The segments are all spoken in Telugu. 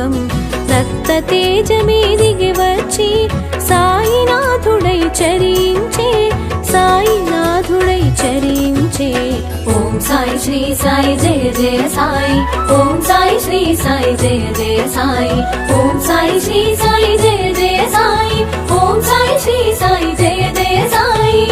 ఘనయోగం రక్త తేజమే దిగి వచ్చి సాయినాథుడై చరించే సాయినాథుడై చరించే. ఓం సాయి శ్రీ సాయి జయ జయ సాయి ఓం సాయి శ్రీ సాయి జయ జయ సాయి ఓం సాయి శ్రీ సాయి జయ జయ సాయి ఓం సాయి శ్రీ సాయి జయ జయ సాయి.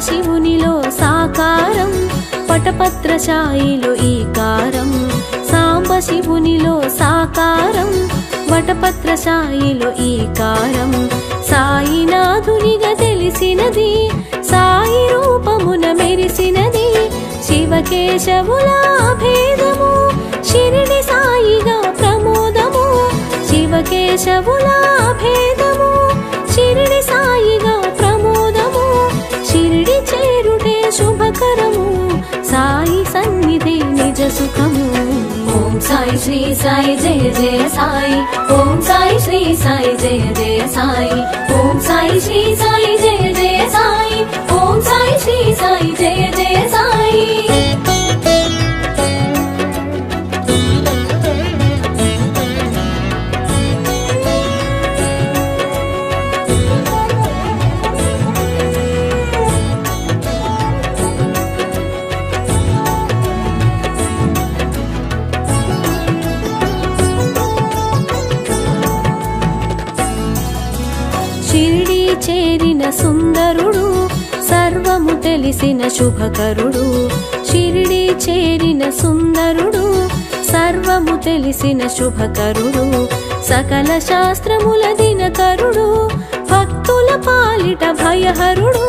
శివునిలో సాకారం వటపత్రశాయిలో ఈకారం. సాంబ శివునిలో సాకారం వటపత్రశాయిలో ఈకారం. సాయినాథునిగా తెలిసినది సాయి రూపమున మెరిసినది శివకేశవుల భేదము షిరిడి సాయిగా ప్రమోదము శివకేశవుల భేదము షిరిడి సాయిగా షిరిడి చేరుటే శుభకరము. సాయి సన్నిధి నిజ సుఖము. ఓం సాయి శ్రీ సాయి జయ జయ సాయి. ఓం సాయి శ్రీ సాయి జయ జయ సాయి. ఓం సాయి శ్రీ సాయి జయ జయ సాయి. ఓం సాయి శ్రీ సాయి జయ జయ సాయి. సర్వము తెలిసిన శుభకరుడు షిరిడి చేరిన సుందరుడు సర్వము తెలిసిన శుభకరుడు సకల శాస్త్రముల దినకరుడు భక్తుల పాలిట భయహరుడు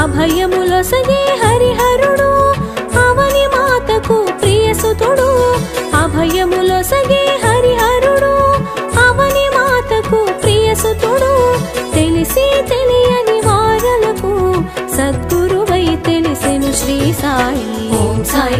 అభయములొసగే హరిహరుడు అవని మాతకు ప్రియసుతుడు అభయములొసగే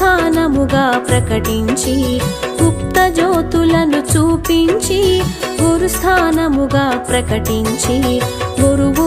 స్థానముగా ప్రకటించి గుప్త జ్యోతులను చూపించి గురుస్థానముగా ప్రకటించి గురువు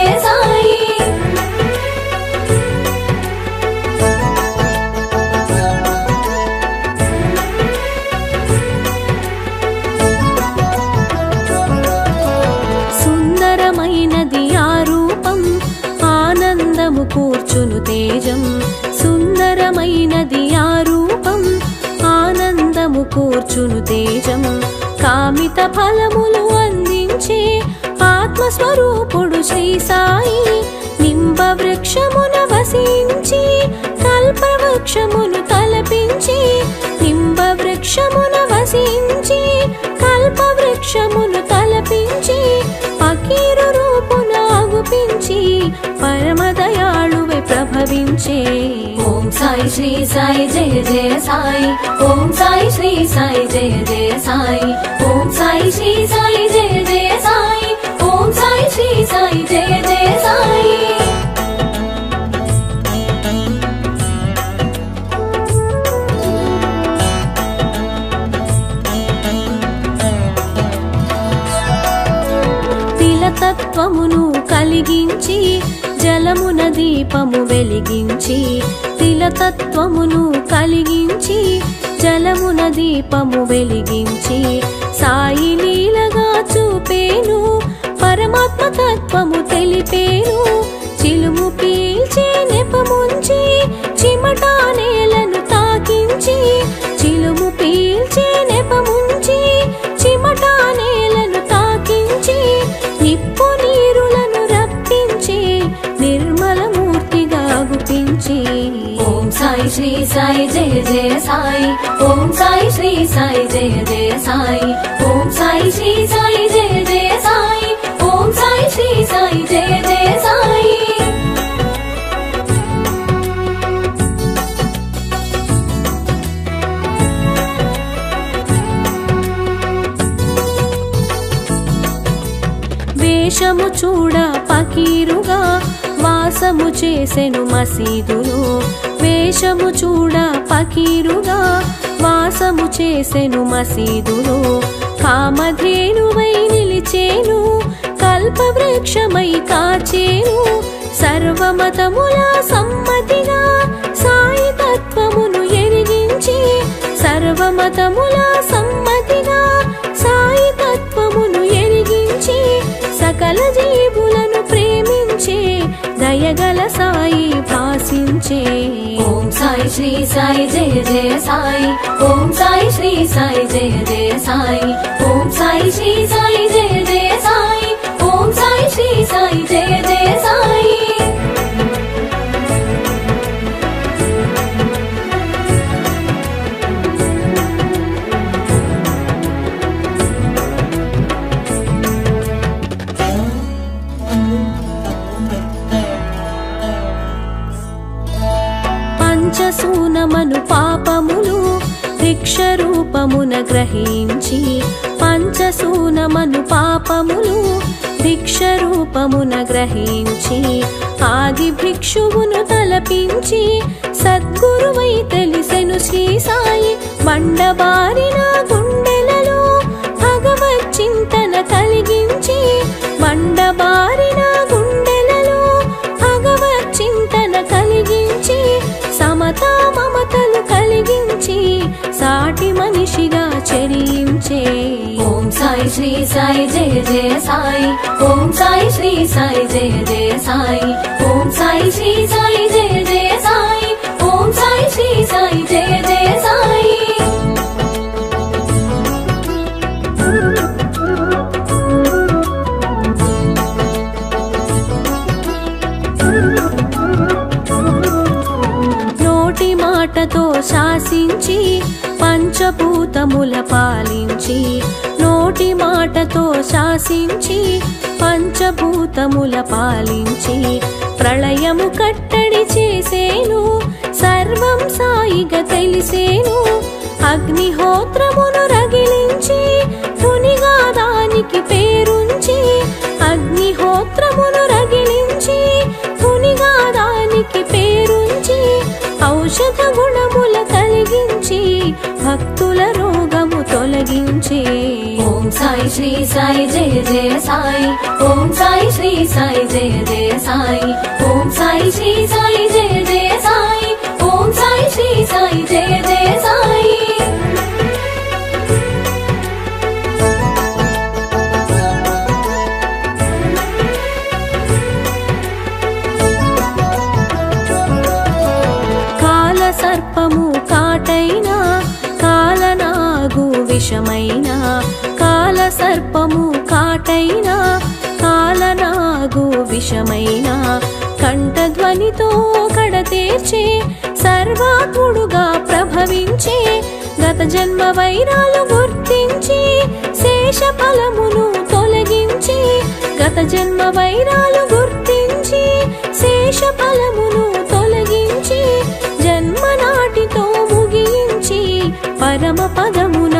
కూర్చును తేజం కామిత ఫలములు అందించే ఆత్మస్వరూపుడు శ్రీ సాయి. నింబ వృక్షమున వసించి కల్పవృక్షమును తలపించి నింబ వృక్షమున వసించి కల్పవృక్షము ప్రభవించే ఓం సాయి శ్రీ సాయి జయ జయ సాయి. ఓం సాయి శ్రీ సాయి జయ జయ సాయి. ఓం సాయి శ్రీ సాయి జయ జయ సాయి. ఓం సాయి శ్రీ సాయి జయ జయ సాయి. తిలతత్వమును కలిగించి జలమున దీపము వెలిగించి తిలతత్వమును కలిగించి జలమున దీపము వెలిగించి సాయి లీలగా చూపేను పరమాత్మ తత్వము తెలిపేను చిలుము పీల్చే నెపముంచి చిమటా నేలను తాకించి శ్రీ సాయి జయ జయ సాయి. ఓం సాయి శ్రీ సాయి జయ జయ సాయి. ఓం సాయి శ్రీ సాయి జయ జయ సాయి. ఓం సాయి శ్రీ సాయి జయ జయ సాయి. వేషము చూడ పకీరుగా వాసము చేసెను మసీదులో. దేశము చూడ పకీరుగా వాసము చేసెను మసీదులో. కామధేనువై నిలిచేను కల్పవృక్షమై కాచేను. సర్వమతముల సమ్మతిగా సాయి తత్వమును ఎరిగించి సర్వమతముల సమ్మతిగా సాయి తత్వమును ఎరిగించి సకల జీవులను ప్రేమించే దయగల సాయి భాసించే ఓం సాయి శ్రీ సాయి జయ జయ సాయి. ఓం సాయి శ్రీ సాయి జయ జయ సాయి. ఓం సాయి శ్రీ సాయి జయ జయ సాయి. ఓం సాయి శ్రీ సాయి జయ జయ సాయి. పంచసూనమను పాపములు భిక్ష రూపమున గ్రహించి పంచసూనమను పాపములు భిక్ష రూపమున గ్రహించి ఆది భిక్షువును తలపించి సద్గురువై తెలిసెను శ్రీ సాయి మండబారిన గుండెలలో భగవత్ చింతన కలిగించి మండబారిన సాటి మనిషిగా చరించే. ఓం సాయి శ్రీ సాయి జయ జయ సాయి. ఓం సాయి శ్రీ సాయి జయ జయ సాయి. ఓం సాయి శ్రీ సాయి జయ జయ సాయి. ఓం సాయి శ్రీ సాయి జయ జయ సాయి. మాటతో శాసించి పంచభూతముల పాలించి నోటి మాటతో శాసించి పంచభూతముల పాలించి ప్రళయము కట్టడి చేసేను సర్వం సాయిగా తెలిసేను అగ్నిహోత్రమును రగిలి భక్తుల రోగము తొలగించి. ఓం సాయి శ్రీ సాయి జయ జయ సాయి. ఓం సాయి శ్రీ సాయి జయ జయ సాయి. ఓం సాయి శ్రీ సాయి జయ జయ సాయి. ఓం సాయి శ్రీ సాయి జయ జయ సాయి. కాల సర్పము కాలనాగు కాల సర్పము కాటైన కాలనాగు విషమైన కంఠధ్వనితో కడతేర్చే సర్వాత్ముడుగా ప్రభవించే గత జన్మ వైరాలు గుర్తించి శేష ఫలమును తొలగించి గత జన్మ వైరాలు గుర్తించి శేష ఫలమును తొలగించి జన్మ నాటితో ముగించి పరమ పదమును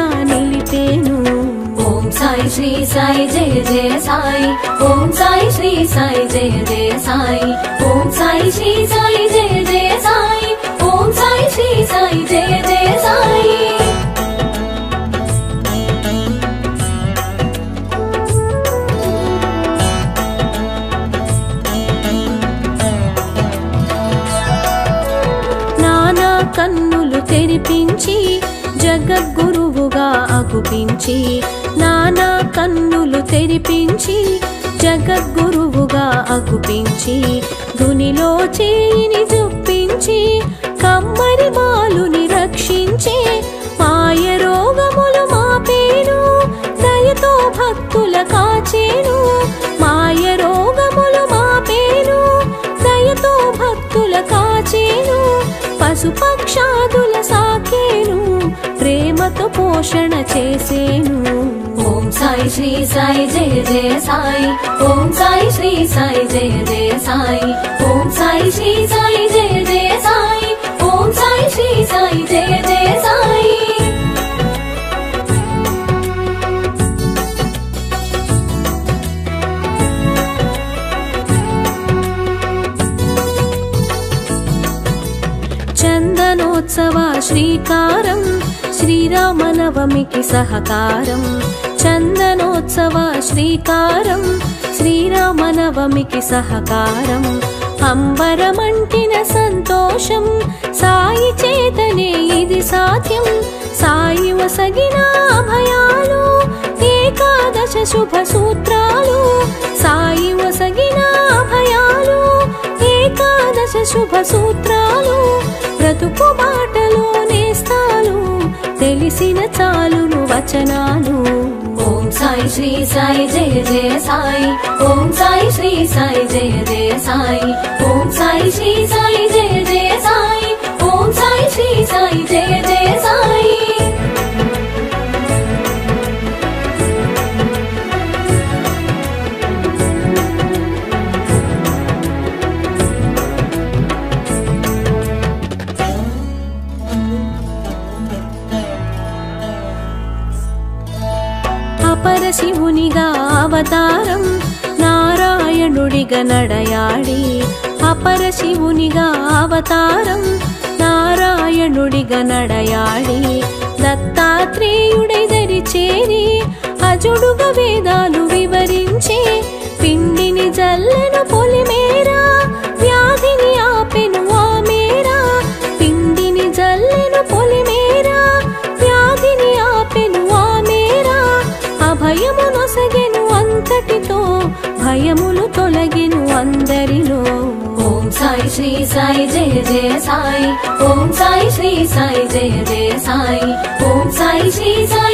శ్రీ సాయి జయ జయ సాయి ఓం సాయి శ్రీ సాయి జయ జయ సాయి ఓం సాయి శ్రీ సాయి జయ జయ సాయి ఓం సాయి శ్రీ సాయి జయ జయ సాయి నానా కన్నులు తెరిపించి జగద్గురువుగా అగుపించి తెరిపించి జగద్గురువుగా అగుపించి ధునిలో చేయిని జుప్పించి కమ్మరి బాలుని రక్షించే మాయ రోగములు మాపేను దయతో భక్తుల కాచేను మాయ రోగములు మాపేను దయతో భక్తుల కాచేను పశుపక్షాదుల సాకేను ప్రేమతో పోషణ చేసేను. సాయి శ్రీ సాయి జయ జయ సాయి ఓం సాయి శ్రీ సాయి జయ జయ సాయి ఓం సాయి శ్రీ సాయి జయ జయ సాయి ఓం సాయి శ్రీ సాయి జయ జయ సాయి చందనోత్సవ శ్రీకారం శ్రీరామనవమికి సహకారం చందనోత్సవ శ్రీకారం శ్రీరామనవమికి సహకారం. అంబరమంటిన సంతోషం సాయి చేతనే ఇది సాధ్యం. సాయి వసగిన అభయాలు ఏకాదశ శుభ సూత్రాలు. సాయి వసగిన అభయాలు ఏకాదశ శుభ సూత్రాలు. బ్రతుకు బాటలో తెలిసిన చాలును వచనాలు. ఓం సాయి శ్రీ సాయి జయ జయ సాయి. ఓం సాయి శ్రీ సాయి జయ జయ సాయి. ఓం సాయి శ్రీ సాయి జయ జయ సాయి. ఓం సాయి శ్రీ సాయి జయ జయ సాయి. శివునిగా అవతారం. నారాయణుడిగా నడయాడి అపర శివునిగా అవతారం. నారాయణుడిగా నడయాడి దత్తాత్రేయుడై దరి చేరి అజుడుగా వేదాలు వివరించే పిండిని జల్లెను పొలిమేరా. భయములు తొలగిను అందరిలో. ఓం సాయి శ్రీ సాయి జయ జయ సాయి. ఓం సాయి శ్రీ సాయి జయ జయ సాయి. ఓం సాయి శ్రీ సాయి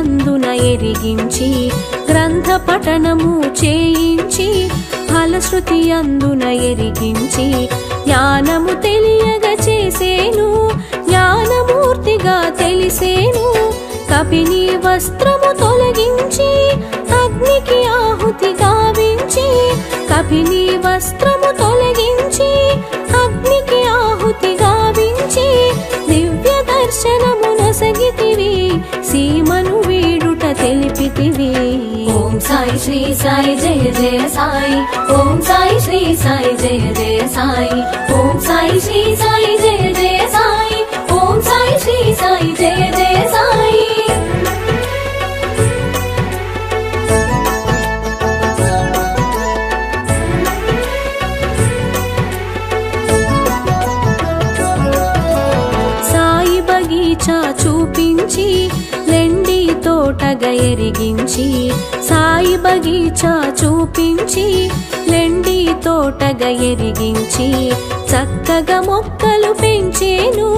నందున అందున ఎరిగించి గ్రంథ పఠనము చేయించి ఫలశ్రుతి అందున ఎరిగించి జ్ఞానము తెలియగ చేసేను జ్ఞానమూర్తిగా తెలిసేను కపిని వస్త్రము తొలగించి శ్రీ సాయి జయ జయ సాయి. ఓం సాయి శ్రీ సాయి జయ జయ సాయి. ఓం సాయి శ్రీ సాయి జయ జయ సాయి. ఓం సాయి శ్రీ సాయి జయ జయ సాయి. సాయి బగీచా చూపించి తోటగా ఎరిగించి సాయి బగీచా చూపించి లెండి తోటగా ఎరిగించి చక్కగా మొక్కలు పెంచేను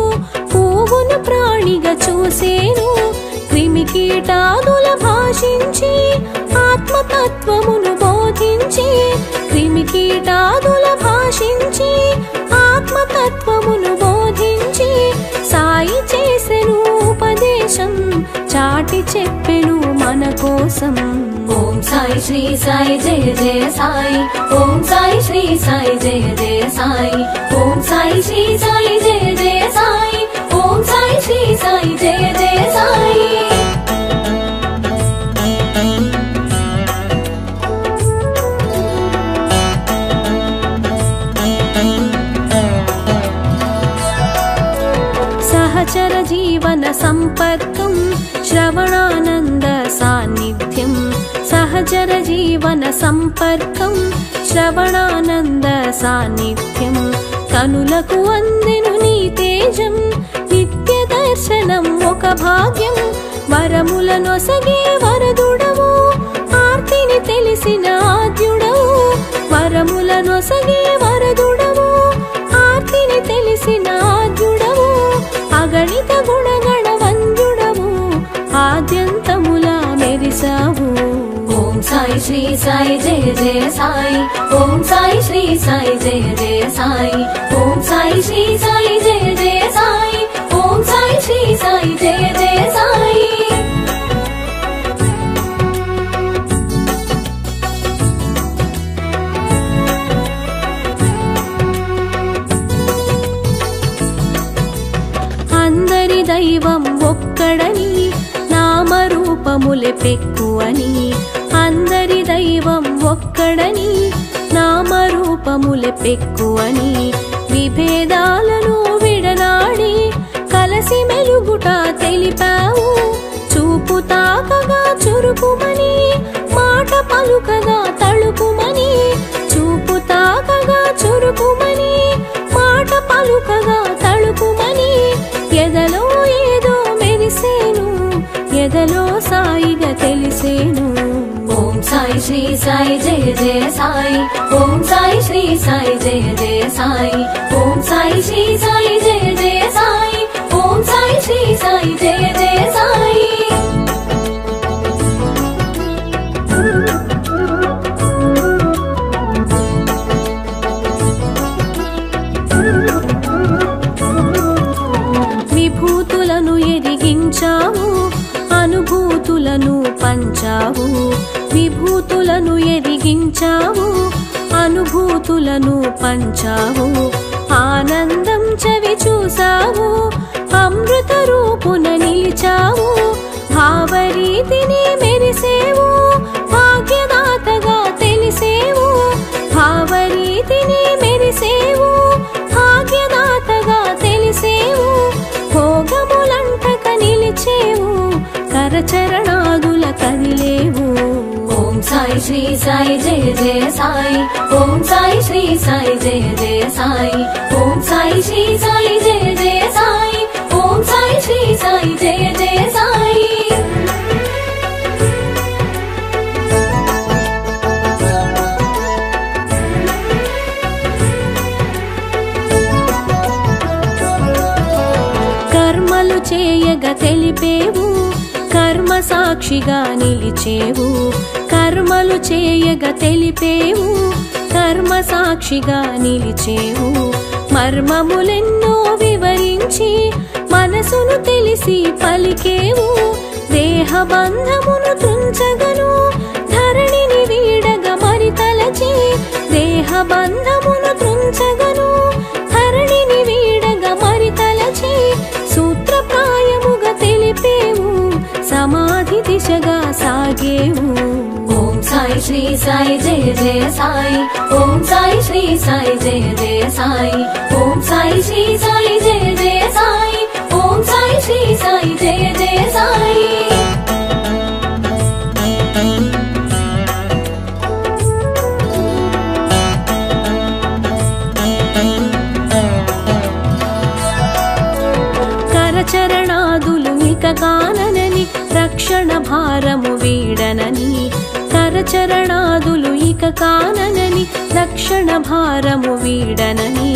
పువ్వును ప్రాణిగా చూసేను క్రిమి కీటాదుల భాషించి ఆత్మతత్వమును బోధించి క్రిమి కీటాదుల భాషించి ఆత్మతత్వమును బోధించి సాయి సంతోషం చాటి చెప్పెను మన కోసం. ఓం సాయి శ్రీ సాయి జయ జయ సాయి. ఓం సాయి శ్రీ సాయి జయ జయ సాయి. ఓం సాయి శ్రీ సాయి జీవన సంపర్కం శ్రవణానంద సాన్నిధ్యం. కనులకు అందెను నీ తేజం నిత్య దర్శనం ఒక భాగ్యం. వరముల నొసగే వరదుడవు ఆర్తిని తెలిసిన ఆద్యుడవు. వరముల నొసగే సాయి శ్రీ సాయి జయ జయ సాయి. ఓం సాయి శ్రీ సాయి జయ జయ సాయి. ఓం సాయి శ్రీ సాయి జయ జయ సాయి. ఓం సాయి శ్రీ సాయి జయ జయ సాయి. అందరి దైవం ఒక్కడని నామరూపములే పెక్కువని. అందరి దైవం ఒక్కడని నామరూపములే పెక్కువని విభేదాలను విడనాడి కలసి మెలుగుట తెలిపావు. చూపు తాకగా చురుకుమని మాట పలుకగా తళుకుమని చూపు తాకగా చురుకుమని మాట పలుకగా తళుకుమని ఎదలో ఏదో మెరిసేను ఎదలో సాయిగా తెలిసే సాయి శ్రీ సాయి జయ జయ సాయి. ఓం సాయి శ్రీ సాయి జయ జయ సాయి. ఓం సాయి శ్రీ సాయి జయ జయ సాయి. ఓం సాయి శ్రీ సాయి జయ జయ సాయి. విభూతులను ఎదిగించావు అనుభూతులను పంచావు. అనుభూతులను పంచావు. శ్రీ సాయి జయ జయ సాయి. ఓం సాయి శ్రీ సాయి జయ జయ సాయి. ఓం సాయి శ్రీ సాయి జయ జయ సాయి. ఓం సాయి శ్రీ సాయి జయ జయ సాయి. కర్మలు చేయగ తెలిపేవు కర్మ సాక్షిగా నిలిచేవు. కర్మలు చేయగ తెలిపేవు కర్మ సాక్షిగా నిలిచేవు. మర్మములెన్నో వివరించి మనసును తెలిసి పలికేవు. దేహ బంధమును తుంచగను ధరణిని వీడగ మరి తలచి దేహ బంధమును తుంచగను ధరణిని వీడగ మరి తలచి సూత్రప్రాయముగా తెలిపేవు సమాధి దిశగా సాగేవు. సాయి శ్రీ సాయి జయ జయ సాయి ఓం సాయి శ్రీ సాయి జయ జయ సాయి ఓం సాయి శ్రీ సాయి జయ జయ సాయి ఓం సాయి శ్రీ సాయి జయ జయ సాయి కరచరణాదులు ఇక కాననని రక్షణ భారము వీడన చరణాదులు ఇక కాననని రక్షణ భారము వీడనని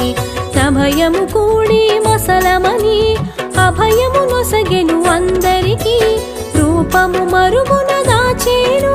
సభయము కూడి మసలమని అభయము నొసగెను అందరికీ రూపము మరుగున దాచేను